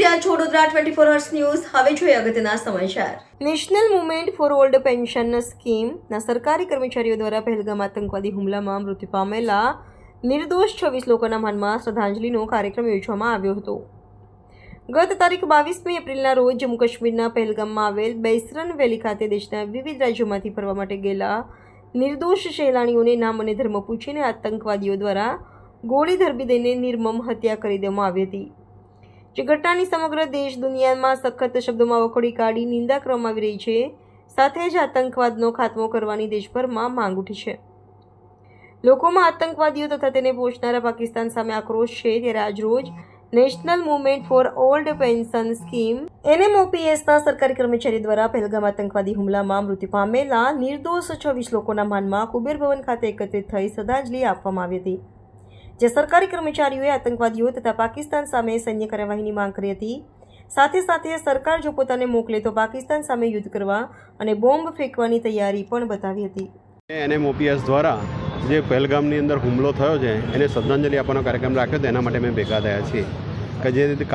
રહ્યા છો Vadodara twenty four hours news હવે જોઈએ અગત્યના સમાચાર. National movement for old pension સ્કીમના સરકારી કર્મચારીઓ દ્વારા પહેલગામ આતંકવાદી હુમલામાં મૃત્યુ પામેલા નિર્દોષ છવ્વીસ લોકોના માનમાં શ્રદ્ધાંજલિનો કાર્યક્રમ યોજવામાં આવ્યો હતો. ગત તારીખ બાવીસમી એપ્રિલના રોજ જમ્મુ કાશ્મીરના પહેલગામમાં આવેલ બૈસરન વેલી ખાતે દેશના વિવિધ રાજ્યોમાંથી ફરવા માટે ગયેલા નિર્દોષ સહેલાણીઓને નામ અને ધર્મ પૂછીને આતંકવાદીઓ દ્વારા ગોળી ધરબી દઈને નિર્મમ હત્યા કરી દેવામાં આવી હતી. જે ઘટનાની સમગ્ર દેશ દુનિયામાં સખત શબ્દોમાં વખોડી કાઢી નિંદા કરવામાં આવી રહી છે, સાથે જ આતંકવાદનો ખાત્મો કરવાની દેશભરમાં માંગ ઉઠી છે. લોકોમાં આતંકવાદીઓ તથા તેને પોષનારા પાકિસ્તાન સામે આક્રોશ છે, ત્યારે આજરોજ national movement for old pension scheme એનએમઓપીએસના સરકારી કર્મચારી દ્વારા પહેલગામ આતંકવાદી હુમલામાં મૃત્યુ પામેલા નિર્દોષ છવ્વીસ લોકોના માનમાં કુબેર ભવન ખાતે એકત્રિત થઈ શ્રદ્ધાંજલિ આપવામાં આવી હતી. જે સરકારી કર્મચારીઓએ આતંકવાદીઓ તથા પાકિસ્તાન સામે સૈન્ય કાર્યવાહીની માંગ કરી હતી. સાથે સાથે સરકાર જો પોતાને મોકલે તો પાકિસ્તાન સામે યુદ્ધ કરવા અને બોમ્બ ફેંકવાની તૈયારી પણ બતાવી હતી. એનએમઓપીએસ દ્વારા જે પહેલગામની અંદર હુમલો થયો છે, એને શ્રદ્ધાંજલિ આપવાનો કાર્યક્રમ રાખ્યો હતો એના માટે અમે ભેગા થયા છીએ. કે જે રીતે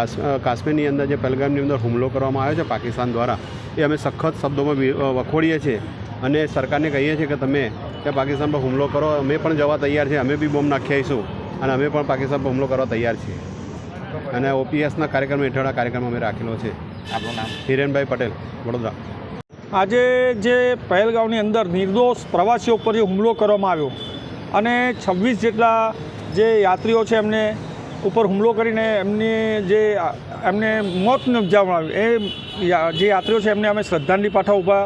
કાશ્મીરની અંદર જે પહેલગામની અંદર હુમલો કરવામાં આવ્યો છે પાકિસ્તાન દ્વારા, એ અમે સખત શબ્દોમાં વખોડીએ છીએ અને સરકારને કહીએ છીએ કે તમે ત્યાં પાકિસ્તાન પર હુમલો કરો, અમે પણ જવા તૈયાર છીએ, અમે બી બોમ્બ નાખી આવીશું. અને અમે પણ પાકિસ્તાન પર હુમલો કરવા તૈયાર છીએ. અને ઓપીએસના કાર્યક્રમ હેઠળ આ કાર્યક્રમ અમે રાખેલો છે. આપણું નામ? હિરેનભાઈ પટેલ વડોદરા. આજે જે પહેલગાંવની અંદર નિર્દોષ પ્રવાસીઓ પર જે હુમલો કરવામાં આવ્યો અને છવ્વીસ જેટલા જે યાત્રીઓ છે એમને ઉપર હુમલો કરીને એમની જે એમને મોત નિપજાવવામાં આવ્યું એ જે યાત્રીઓ છે એમને અમે શ્રદ્ધાંજલિ પાઠવવા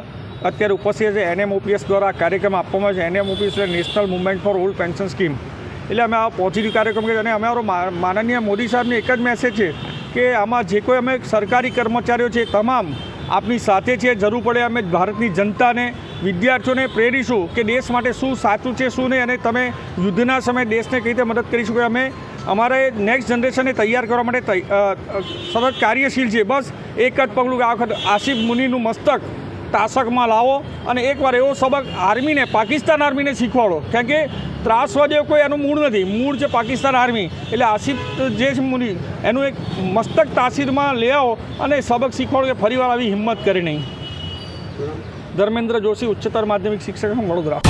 અત્યારે ઉપસ્થિત છે એનએમઓપીએસ દ્વારા કાર્યક્રમ આપવામાં આવે છે. એનએમઓપીએસ એટલે national movement for old pension scheme એટલે અમે આ પોઝિટિવ કાર્યક્રમ કે અને અમારો માનનીય મોદી સાહેબને એક જ મેસેજ છે કે આમાં જે કોઈ અમે સરકારી કર્મચારીઓ છે તમામ આપની સાથે છે, જરૂર પડે અમે ભારતની જનતાને, વિદ્યાર્થીઓને પ્રેરીશું કે દેશ માટે શું સાચું છે, શું નહીં અને તમે યુદ્ધના સમયે દેશને કઈ રીતે મદદ કરી શકો અમે અમારે નેક્સ્ટ જનરેશનને તૈયાર કરવા માટે સતત કાર્યશીલ છે. બસ એક જ પગલું આ વખત આસિફ મુનિનું મસ્તક તાશકમાં લાવો અને એકવાર એવો સબક આર્મીને, પાકિસ્તાન આર્મીને શીખવાડો. કારણ કે ત્રાસવાદીઓ કોઈ એનું મૂળ નથી. મૂળ છે પાકિસ્તાન આર્મી. એટલે આસિફ જે છે મુનિ, એનું એક મસ્તક તાસીરમાં લઈ આવો અને સબક શીખવાડો કે ફરીવાર આવી હિંમત કરી નહીં. ધર્મેન્દ્ર જોશી ઉચ્ચતર માધ્યમિક શિક્ષક વડોદરા.